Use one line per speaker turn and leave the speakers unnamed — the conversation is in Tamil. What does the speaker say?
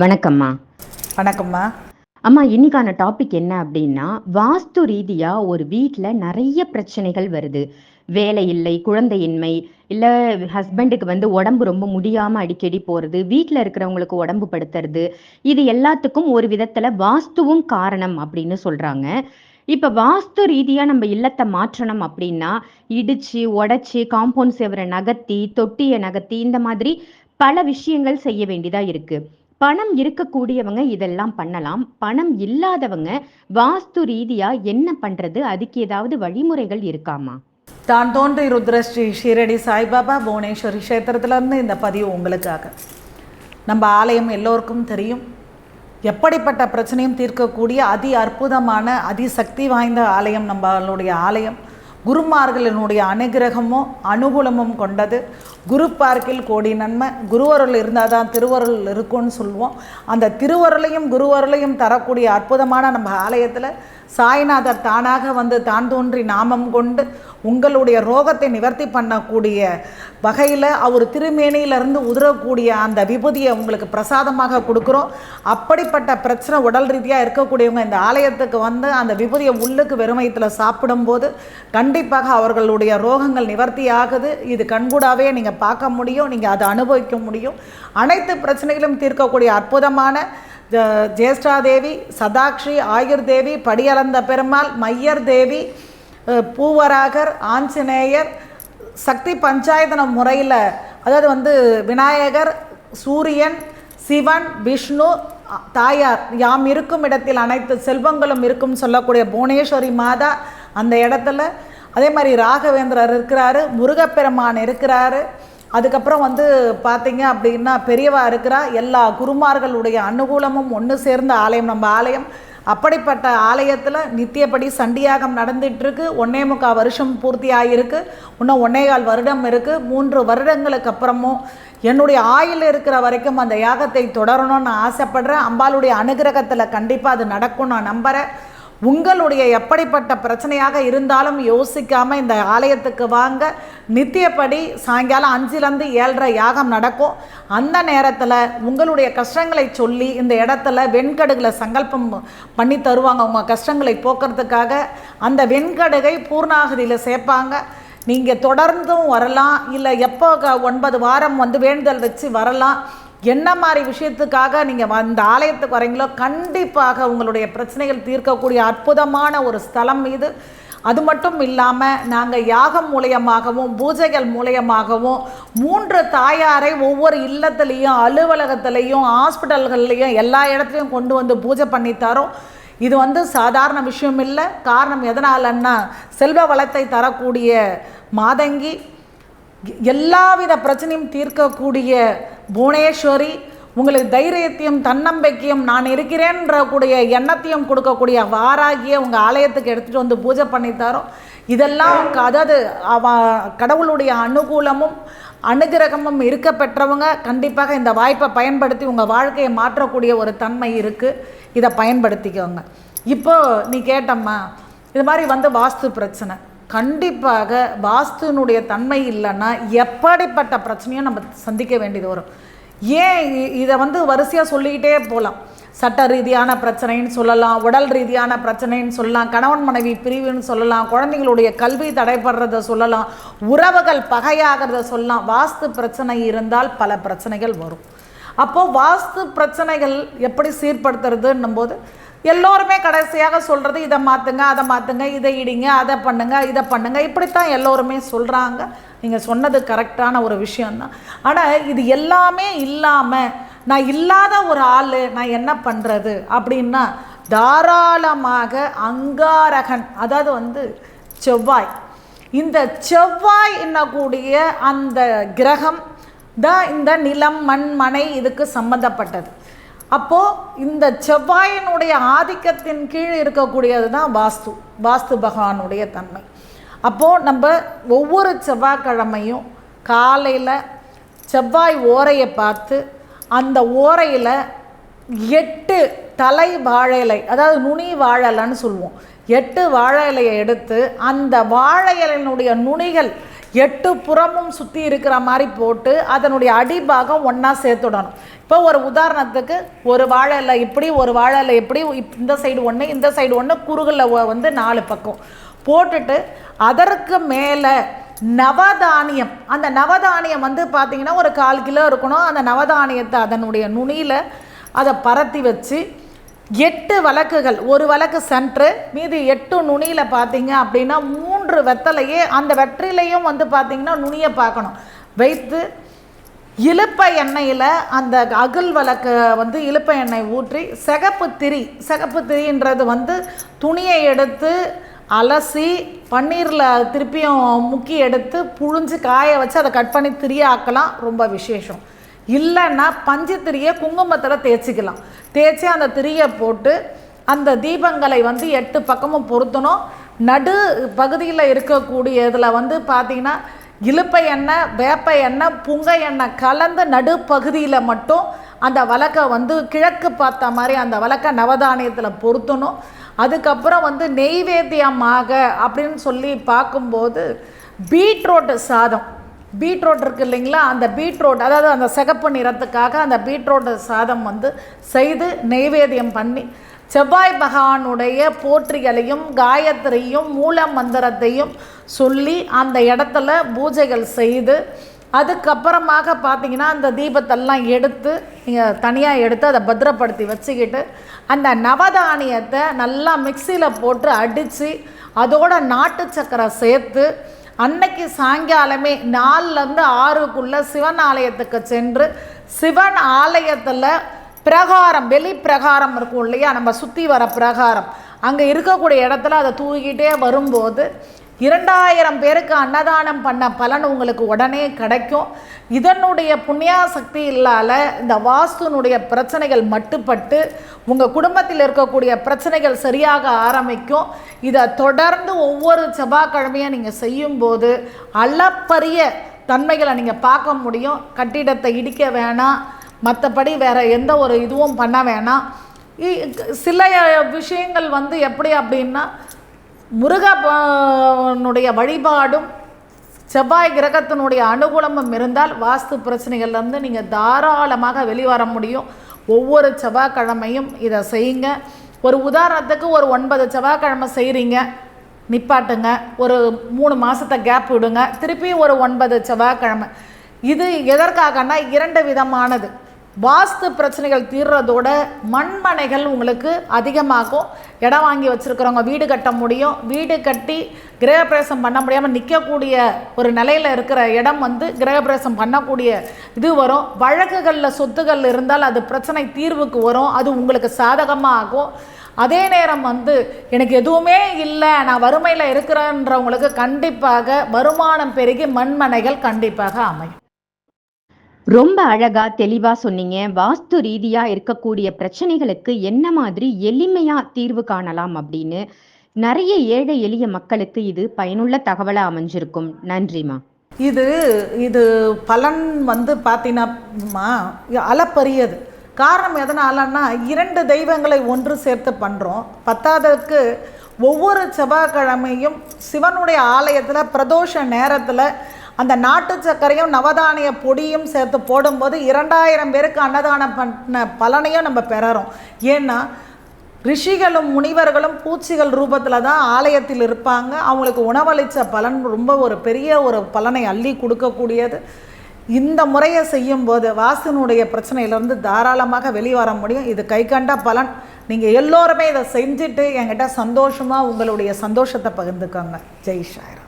வணக்கம்மா.
வணக்கம்மா.
அம்மா இன்னைக்கான டாபிக் என்ன அப்படின்னா வாஸ்து ரீதியா ஒரு வீட்டில் நிறைய பிரச்சனைகள் வருது. வேலை இல்லை குழந்தையின்மை இல்லை ஹஸ்பண்டுக்கு வந்து உடம்பு ரொம்ப முடியாம அடிக்கடி போறது வீட்டில் இருக்கிறவங்களுக்கு உடம்பு படுத்துறது இது எல்லாத்துக்கும் ஒரு விதத்துல வாஸ்துவும் காரணம் அப்படின்னு சொல்றாங்க. இப்ப வாஸ்து ரீதியா நம்ம இல்லத்தை மாற்றணும் அப்படின்னா இடிச்சு உடைச்சு காம்பவுண்ட் செவரை நகர்த்தி தொட்டியை நகர்த்தி இந்த மாதிரி பல விஷயங்கள் செய்ய வேண்டியதா இருக்கு. பணம் இருக்கக்கூடியவங்க இதெல்லாம் பண்ணலாம். பணம் இல்லாதவங்க வாஸ்து ரீதியா என்ன பண்றது? அதுக்கு ஏதாவது வழிமுறைகள் இருக்காமா?
தான் தோன்றி ருத்ரஸ்ரீ ஷீரடி சாய்பாபா புவனேஸ்வரி க்ஷேத்திரத்திலேருந்து இந்த பதிவு உங்களுக்காக. நம்ம ஆலயம் எல்லோருக்கும் தெரியும். எப்படிப்பட்ட பிரச்சனையும் தீர்க்கக்கூடிய அதி அற்புதமான அதி சக்தி வாய்ந்த ஆலயம் நம்மளுடைய ஆலயம். குருமார்களினுடைய அனுகிரகமும் அனுகூலமும் கொண்டது. குரு பார்க்கில் கோடி நன்மை. குருவருள் இருந்தால் தான் திருவருள் இருக்கும்னு சொல்லுவோம் அந்த திருவருளையும் குருவருளையும் தரக்கூடிய அற்புதமான நம்ம ஆலயத்தில் சாய்நாதர் தானாக வந்து தான் தோன்றி நாமம் கொண்டு உங்களுடைய ரோகத்தை நிவர்த்தி பண்ணக்கூடிய வகையில் அவர் திருமேனியிலிருந்து உதிரக்கூடிய அந்த விபூதியை உங்களுக்கு பிரசாதமாக கொடுக்குறோம். அப்படிப்பட்ட பிரச்சனை உடல் ரீதியாக இருக்கக்கூடியவங்க இந்த ஆலயத்துக்கு வந்து அந்த விபூதியை உள்ளுக்கு வெறுமயத்தில் சாப்பிடும்போது கண்டிப்பாக அவர்களுடைய ரோகங்கள் நிவர்த்தி ஆகுது. இது கண்கூடாவே நீங்கள் பார்க்க முடியும். நீங்கள் அதை அனுபவிக்க முடியும். அனைத்து பிரச்சனைகளும் தீர்க்கக்கூடிய அற்புதமான ஜேஷ்டாதேவி சதாக்ஷி ஆயுர் தேவி படியளந்த பெருமாள் மையர் தேவி பூவராகர் ஆஞ்சநேயர் சக்தி பஞ்சாயத்தன முறையில் அதாவது வந்து விநாயகர் சூரியன் சிவன் விஷ்ணு தாயார் யாம் இருக்கும் இடத்தில் அனைத்து செல்வங்களும் இருக்கும் சொல்லக்கூடிய புவனேஸ்வரி மாதா அந்த இடத்துல. அதே மாதிரி ராகவேந்திரர் இருக்கிறாரு முருகப்பெருமான் இருக்கிறாரு. அதுக்கப்புறம் வந்து பார்த்தீங்க அப்படின்னா பெரியவா இருக்கிறா எல்லா குருமார்களுடைய அனுகூலமும் ஒன்று சேர்ந்த ஆலயம் நம்ம ஆலயம். அப்படிப்பட்ட ஆலயத்தில் நித்தியப்படி சண்டியாகம் நடந்துட்டு ஒன்னே முக்கால் வருஷம் பூர்த்தி ஆகியிருக்கு இன்னும் ஒன்னே கால் வருடம் இருக்குது மூன்று வருடங்களுக்கு அப்புறமும் என்னுடைய ஆயில் இருக்கிற வரைக்கும் அந்த யாகத்தை தொடரணும்னு நான் ஆசைப்படுறேன். அம்பாளுடைய அனுகிரகத்தில் கண்டிப்பாக அது நடக்கும் நான் நம்புகிறேன் உங்களுடைய எப்படிப்பட்ட பிரச்சனையாக இருந்தாலும் யோசிக்காம இந்த ஆலயத்துக்கு வாங்க. நித்தியப்படி சாயங்காலம் அஞ்சுலேருந்து ஏழரை யாகம் நடக்கும். அந்த நேரத்தில் உங்களுடைய கஷ்டங்களை சொல்லி இந்த இடத்துல வெண்கடுகளை சங்கல்பம் பண்ணி தருவாங்க. உங்கள் கஷ்டங்களை போக்குறதுக்காக அந்த வெண்கடுகை பூர்ணாகதியில் சேர்ப்பாங்க. நீங்கள் தொடர்ந்தும் வரலாம். இல்லை எப்போ க- ஒன்பது வாரம் வந்து வேண்டுதல் வச்சு வரலாம். என்ன மாதிரி விஷயத்துக்காக நீங்கள் இந்த ஆலயத்துக்கு வரீங்களோ கண்டிப்பாக உங்களுடைய பிரச்சனைகள் தீர்க்கக்கூடிய அற்புதமான ஒரு ஸ்தலம் இது. அது மட்டும் இல்லாமல் நாங்கள் யாகம் மூலியமாகவும் பூஜைகள் மூலியமாகவும் மூன்று தாயாரை ஒவ்வொரு இல்லத்துலேயும் அலுவலகத்துலேயும் ஹாஸ்பிட்டல்கள்லேயும் எல்லா இடத்துலையும் கொண்டு வந்து பூஜை பண்ணி தரோம். இது வந்து சாதாரண விஷயம் இல்லை. காரணம் எதனாலன்னா செல்வ வளத்தை தரக்கூடிய மாதங்கி எல்லாவித பிரச்சனையும் தீர்க்கக்கூடிய புவனேஸ்வரி உங்களுக்கு தைரியத்தையும் தன்னம்பிக்கையும் நான் இருக்கிறேன்ற கூடிய எண்ணத்தையும் கொடுக்கக்கூடிய வாராகிய உங்கள் ஆலயத்துக்கு எடுத்துகிட்டு வந்து பூஜை பண்ணி தரோம் இதெல்லாம் அதாவது அவ கடவுளுடைய அனுகூலமும் அனுகிரகமும் இருக்க பெற்றவங்க கண்டிப்பாக இந்த வாய்ப்பை பயன்படுத்தி உங்கள் வாழ்க்கையை மாற்றக்கூடிய ஒரு தன்மை இருக்குது இதை பயன்படுத்திக்கோங்க. இப்போது நீ கேட்டம்மா இது மாதிரி வந்து வாஸ்து பிரச்சனை. கண்டிப்பாக வாஸ்துனுடைய தன்மை இல்லைன்னா எப்படிப்பட்ட பிரச்சனையும் நம்ம சந்திக்க வேண்டியது வரும். ஏன் இ- இதை வந்து வரிசையாக சொல்லிக்கிட்டே போகலாம் சட்ட ரீதியான பிரச்சனைன்னு சொல்லலாம் உடல் ரீதியான பிரச்சனைன்னு சொல்லலாம் கணவன் மனைவி பிரிவுன்னு சொல்லலாம் குழந்தைங்களுடைய கல்வி தடைபடுறத சொல்லலாம் உறவுகள் பகையாகிறத சொல்லலாம். வாஸ்து பிரச்சனை இருந்தால் பல பிரச்சனைகள் வரும். அப்போது வாஸ்து பிரச்சனைகள் எப்படி சீர்படுத்துறதுன்னும் போது எல்லோருமே கடைசியாக சொல்கிறது இதை மாற்றுங்க அதை மாற்றுங்க இதை இடிங்க அதை பண்ணுங்க இதை பண்ணுங்க. இப்படித்தான் எல்லோருமே சொல்கிறாங்க நீங்கள் சொன்னது கரெக்டான ஒரு விஷயந்தான் ஆனால் இது எல்லாமே இல்லாமல் நான் இல்லாத ஒரு ஆள் நான் என்ன பண்ணுறது அப்படின்னா தாராளமாக அங்காரகன் அதாவது வந்து செவ்வாய் இந்த செவ்வாய் என்னக்கூடிய அந்த கிரகம் தான் இந்த நிலம் மண் மனை இதுக்கு சம்மந்தப்பட்டது அப்போது இந்த செவ்வாயினுடைய ஆதிக்கத்தின் கீழ் இருக்கக்கூடியது தான் வாஸ்து வாஸ்து பகவானுடைய தன்மை. அப்போது நம்ம ஒவ்வொரு செவ்வாய்க்கிழமையும் காலையில் செவ்வாய் ஓரையை பார்த்து அந்த ஓரையில் எட்டு தலை வாழை இலை அதாவது நுனி வாழலைன்னு சொல்லுவோம். எட்டு வாழை இலையை எடுத்து அந்த வாழை இலையினுடைய நுனிகள் எட்டு புறமும் சுற்றி இருக்கிற மாதிரி போட்டு அதனுடைய அடிபாகம் ஒன்றா சேர்த்துடணும் இப்போ ஒரு உதாரணத்துக்கு ஒரு வாழை இல்லை இப்படி ஒரு வாழை இல்லை இப்படி இந்த சைடு ஒன்று இந்த சைடு ஒன்று குறுகில் வந்து நாலு பக்கம். போட்டுட்டு அதற்கு மேலே நவதானியம் அந்த நவதானியம் வந்து பார்த்திங்கன்னா ஒரு கால் கிலோ இருக்கணும். அந்த நவதானியத்தை அதனுடைய நுனியில் அதை பரத்தி வச்சு எட்டு வழக்குகள். ஒரு வழக்கு சென்ட்ரு மீதி எட்டு நுனியில் பார்த்தீங்க அப்படின்னா மூன்று வெத்தலையே அந்த வெற்றிலையும் வந்து பார்த்தீங்கன்னா நுனியை பார்க்கணும். வைத்து இழுப்ப எண்ணெயில் அந்த அகல் வழக்கு வந்து இழுப்ப எண்ணெய் ஊற்றி சிகப்பு திரி சிகப்பு திரின்றது வந்து துணியை எடுத்து அலசி பன்னீரில் திருப்பியும் முக்கி எடுத்து புழிஞ்சு காய வச்சு அதை கட் பண்ணி திரியாக்கலாம். ரொம்ப விசேஷம். இல்லைன்னா பஞ்சு திரியை குங்குமத்தில் தேய்ச்சிக்கலாம். தேய்ச்சி அந்த திரியை போட்டு அந்த தீபங்களை வந்து எட்டு பக்கமும் பொருத்தணும். நடு பகுதியில் இருக்கக்கூடிய இதில் வந்து பார்த்தீங்கன்னா இலுப்பை எண்ணெய் வேப்ப எண்ணெய் புங்க எண்ணெய் கலந்து நடுப்பகுதியில் மட்டும் அந்த வழக்கை வந்து கிழக்கு பார்த்த மாதிரி அந்த வழக்கை நவதானியத்தில் பொருத்தணும். அதுக்கப்புறம் வந்து நெய்வேத்தியமாக அப்படின்னு சொல்லி பார்க்கும்போது பீட்ரோட்டு சாதம். பீட்ரூட் இருக்கு இல்லைங்களா? அந்த பீட்ரூட் அதாவது அந்த சிகப்பு நிறத்துக்காக அந்த பீட்ரூட் சாதம் வந்து செய்து நெய்வேத்தியம் பண்ணி செவ்வாய் பகவானுடைய போற்றிகளையும் காயத்ரியும் மூல மந்திரத்தையும் சொல்லி அந்த இடத்துல பூஜைகள் செய்து அதுக்கப்புறமாக பார்த்தீங்கன்னா அந்த தீபத்தெல்லாம் எடுத்து நீங்கள் தனியாக எடுத்து அதை பத்திரப்படுத்தி வச்சுக்கிட்டு அந்த நவதானியத்தை நல்லா மிக்சியில் போட்டு அடித்து அதோட நாட்டு சக்கரை சேர்த்து அன்னைக்கு சாயங்காலமே நாலுலேருந்து ஆறுக்குள்ளே சிவன் ஆலயத்துக்கு சென்று சிவன் ஆலயத்தில் பிரகாரம் வெளி பிரகாரம் இருக்கும் இல்லையா? நம்ம சுற்றி வர பிரகாரம். அங்கே இருக்கக்கூடிய இடத்துல அதை தூக்கிட்டே வரும்போது இரண்டாயிரம் பேருக்கு அன்னதானம் பண்ண பலன் உங்களுக்கு உடனே கிடைக்கும். இதனுடைய புண்ணியா சக்தி இல்லாத இந்த வாஸ்துனுடைய பிரச்சனைகள் மட்டுப்பட்டு உங்கள் குடும்பத்தில் இருக்கக்கூடிய பிரச்சனைகள் சரியாக ஆரம்பிக்கும். இதை தொடர்ந்து ஒவ்வொரு செவ்வாய்க்கிழமையும் நீங்கள் செய்யும்போது அளப்பரிய தன்மைகளை நீங்கள் பார்க்க முடியும். கட்டிடத்தை இடிக்க வேணாம். மற்றபடி வேறு எந்த ஒரு இதுவும் பண்ண வேணாம். இ- சில விஷயங்கள் வந்து எப்படி அப்படின்னா முருகனுடைய வழிபாடும் செவ்வாய் கிரகத்தினுடைய அனுகூலமும் இருந்தால் வாஸ்து பிரச்சனைகள்லேருந்து நீங்கள் தாராளமாக வெளிவர முடியும். ஒவ்வொரு செவ்வாய்க்கிழமையும் இதை செய்யுங்க. ஒரு உதாரணத்துக்கு ஒரு ஒன்பது செவ்வாய்க்கிழமை செய்கிறீங்க நிப்பாட்டுங்க. ஒரு மூணு மாதத்தை கேப் விடுங்க. திருப்பி ஒரு ஒன்பது செவ்வாய்க்கிழமை. இது எதற்காகனா இரண்டு விதமானது. வாஸ்து பிரச்சனைகள் தீர்றதோட மண்மனைகள் உங்களுக்கு அதிகமாகும். இடம் வாங்கி வச்சுருக்கிறவங்க வீடு கட்ட முடியும். வீடு கட்டி கிரகப்பிரவேசம் பண்ண முடியாமல் நிற்கக்கூடிய ஒரு நிலையில் இருக்கிற இடம் வந்து கிரகப்பிரவேசம் பண்ணக்கூடிய இது வரும். வழக்குகளில் சொத்துக்கள் இருந்தால் அது பிரச்சனை தீர்வுக்கு வரும். அது உங்களுக்கு சாதகமாக ஆகும் அதே நேரம் வந்து எனக்கு எதுவுமே இல்லை நான் வறுமையில் இருக்கிறேன்றவங்களுக்கு கண்டிப்பாக வருமானம் பெருகி மண்மனைகள் கண்டிப்பாக அமையும்.
ரொம்ப அழகா தெளிவா சொன்னீங்க. வாஸ்து ரீதியா இருக்கக்கூடிய பிரச்சனைகளுக்கு என்ன மாதிரி எளிமையா தீர்வு காணலாம் அப்படின்னு. நிறைய ஏழை எளிய மக்களுக்கு இது பயனுள்ள தகவலா அமைஞ்சிருக்கும். நன்றிமா
இது இது பலன் வந்து பார்த்தீங்கன்னா அளப்பரியது. காரணம் எதனாலன்னா இரண்டு தெய்வங்களை ஒன்று சேர்த்து பண்ணுறோம் பத்தாததுக்கு ஒவ்வொரு செவ்வாய்க்கிழமையும் சிவனுடைய ஆலயத்தில் பிரதோஷ நேரத்தில் அந்த நாட்டு சர்க்கரையும் நவதானிய பொடியும் சேர்த்து போடும்போது இரண்டாயிரம் பேருக்கு அன்னதானம் பண்ண பலனையும் நம்ம பெறறோம். ஏன்னா ரிஷிகளும் முனிவர்களும் பூச்சிகள் ரூபத்தில் தான் ஆலயத்தில் இருப்பாங்க. அவங்களுக்கு உணவளித்த பலன் ரொம்ப ஒரு பெரிய ஒரு பலனை அள்ளி கொடுக்கக்கூடியது. இந்த முறையை செய்யும்போது வாசனுடைய பிரச்சனையிலேருந்து தாராளமாக வெளிவர முடியும். இது கை கண்ட பலன். நீங்கள் எல்லோருமே இதை செஞ்சுட்டு என்கிட்ட சந்தோஷமாக உங்களுடைய சந்தோஷத்தை பகிர்ந்துக்கோங்க. ஜெய் ஷாயிரம்